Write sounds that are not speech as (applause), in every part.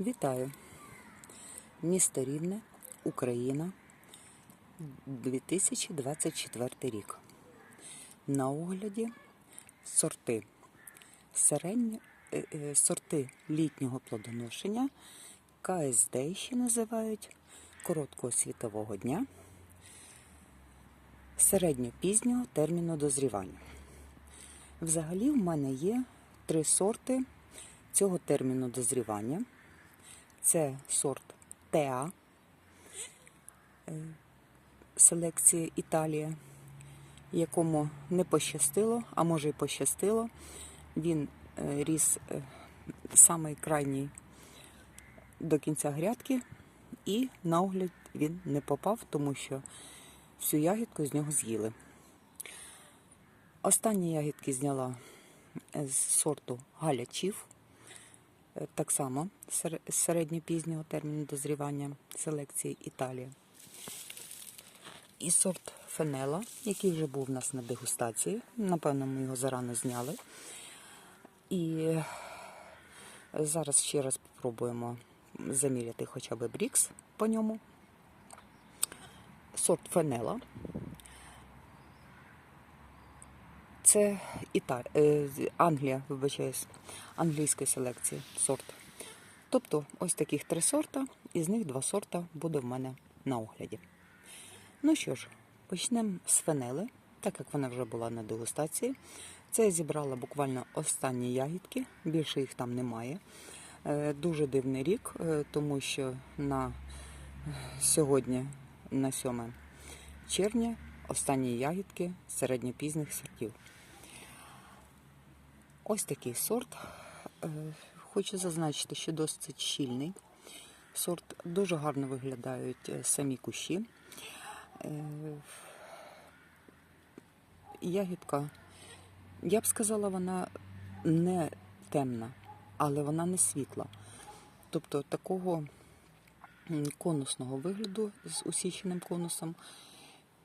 Вітаю! Місто Рівне, Україна, 2024 рік. На огляді сорти середньо, е, е, сорти літнього плодоношення КСД ще називають короткого світового дня середньопізнього терміну дозрівання. Взагалі в мене є три сорти цього терміну дозрівання. Це сорт Теа е, селекції Італія, якому не пощастило, а може й пощастило. Він е, ріс е, самий крайній до кінця грядки, і на огляд він не попав, тому що всю ягідку з нього з'їли. Останні ягідки зняла з сорту Галячів. Е, Так само з середньопізнього терміну дозрівання селекції Італія. І сорт Фенела, який вже був у нас на дегустації. Напевно, ми його зарано зняли. І зараз ще раз спробуємо заміряти хоча б брікс по ньому. Сорт Фенела. Це Іта... е, Англія, вибачаюсь, англійської селекції сорт. Тобто ось таких три сорта, із них два сорта буде в мене на огляді. Ну що ж, почнемо з фенели, так як вона вже була на дегустації. Це я зібрала буквально останні ягідки, більше їх там немає. Е, Дуже дивний рік, е, тому що на сьогодні, на 7 червня, останні ягідки середньопізних сортів. Ось такий сорт. Е, Хочу зазначити, що досить щільний. Сорт дуже гарно виглядають е, самі кущі. Е, Ягідка, я б сказала, вона не темна, але вона не світла. Тобто такого конусного вигляду з усіченим конусом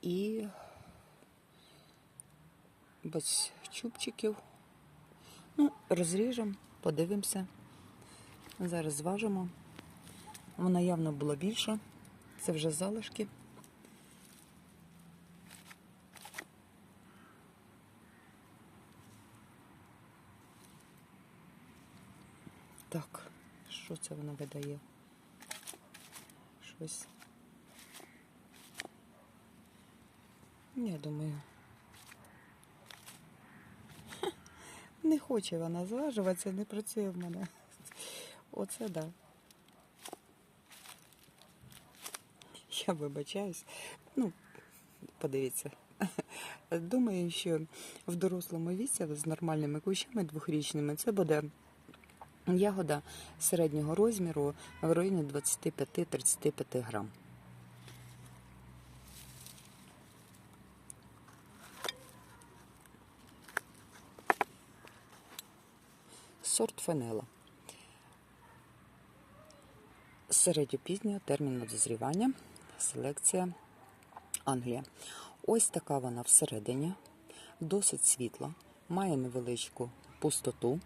і без чубчиків. Ну, розріжемо, подивимося. Зараз зважимо. Вона явно була більша. Це вже залишки. Так, що це вона видає? Щось. Я думаю. Не хоче вона зважуватися, не працює в мене. Оце да. Я вибачаюсь. Ну, подивіться. Думаю, що в дорослому віці з нормальними кущами двохрічними це буде ягода середнього розміру в районі 25-35 грам. Сорт фенела. Середньопізнього терміну дозрівання. Селекція Англія. Ось така вона всередині, досить світла, має невеличку пустоту.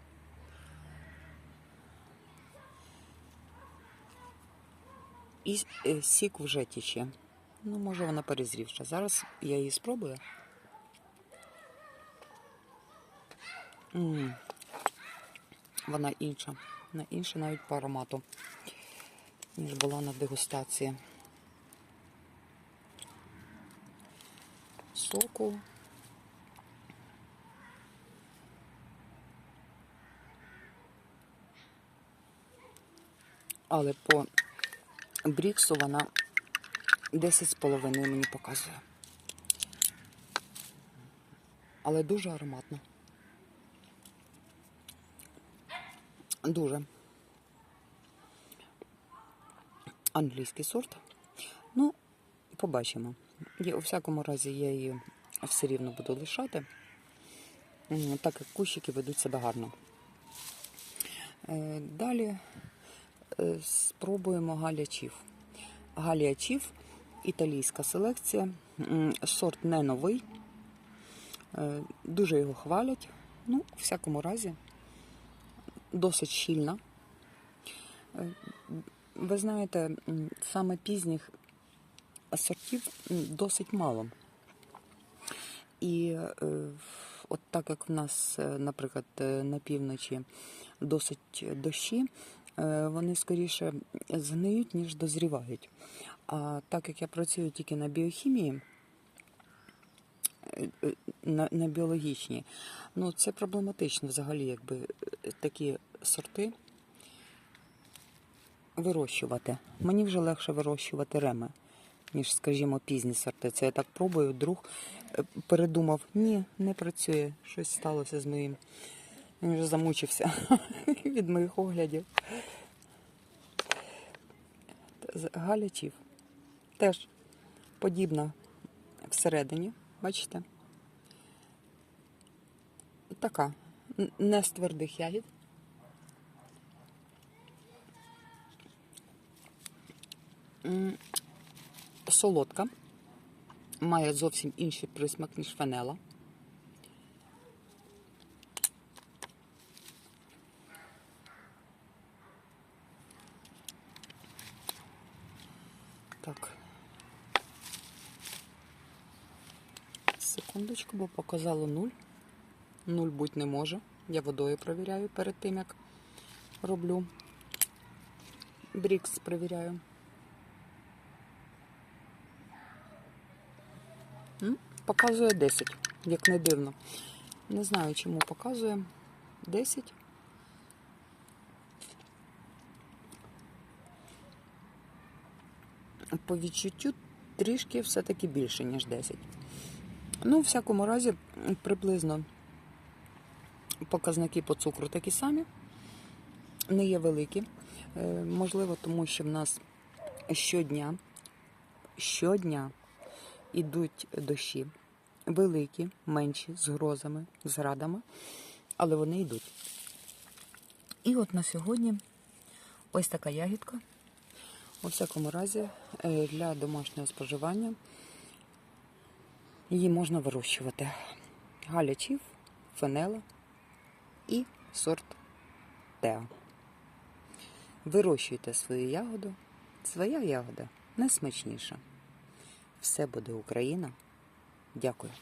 І е, сік вже тіче. Ну, може, вона перезрівша. Зараз я її спробую. Вона інша. Вона інша навіть по аромату, ніж була на дегустації. Соку. Але по Бріксу вона 10,5 мені показує. Але дуже ароматно. Дуже. Англійський сорт. Ну, побачимо. Я, у всякому разі, я її все рівно буду лишати, так як кущики ведуть себе гарно. Е, Далі е, спробуємо галячів. Галячів, італійська селекція, сорт не новий, Е, дуже його хвалять. Ну, у всякому разі, досить щільна. Ви знаєте, саме пізніх сортів досить мало. І е, от так як в нас, е, наприклад, е, на півночі досить дощі, е, вони скоріше згниють, ніж дозрівають. А так як я працюю тільки на біохімії, е, е, на, на біологічній, ну це проблематично взагалі, якби е, такі сорти вирощувати. Мені вже легше вирощувати реми, ніж, скажімо, пізні сорти. Це я так пробую, друг е, передумав, ні, не працює, щось сталося з моїм. Він вже замучився (laughs) від моїх оглядів. Галячів теж подібна всередині, бачите? Така, не з твердих ягід. Солодка. Має зовсім інший присмак, ніж фанела. Так. Секундочку, бо показало нуль. Нуль бути не може. Я водою провіряю перед тим, як роблю. Брікс перевіряю. Показує 10, як не дивно. Не знаю, чому показує 10. По відчуттю трішки все-таки більше, ніж 10. Ну, в всякому разі, приблизно показники по цукру такі самі, не є великі. Е, Можливо, тому що в нас щодня, щодня ідуть дощі. Великі, менші, з грозами, з але вони йдуть. І от на сьогодні ось така ягідка. У всякому разі, е, для домашнього споживання її можна вирощувати. Галячів, фенела і сорт Теа. Вирощуйте свою ягоду. Своя ягода найсмачніша. Все буде Україна. Дякую.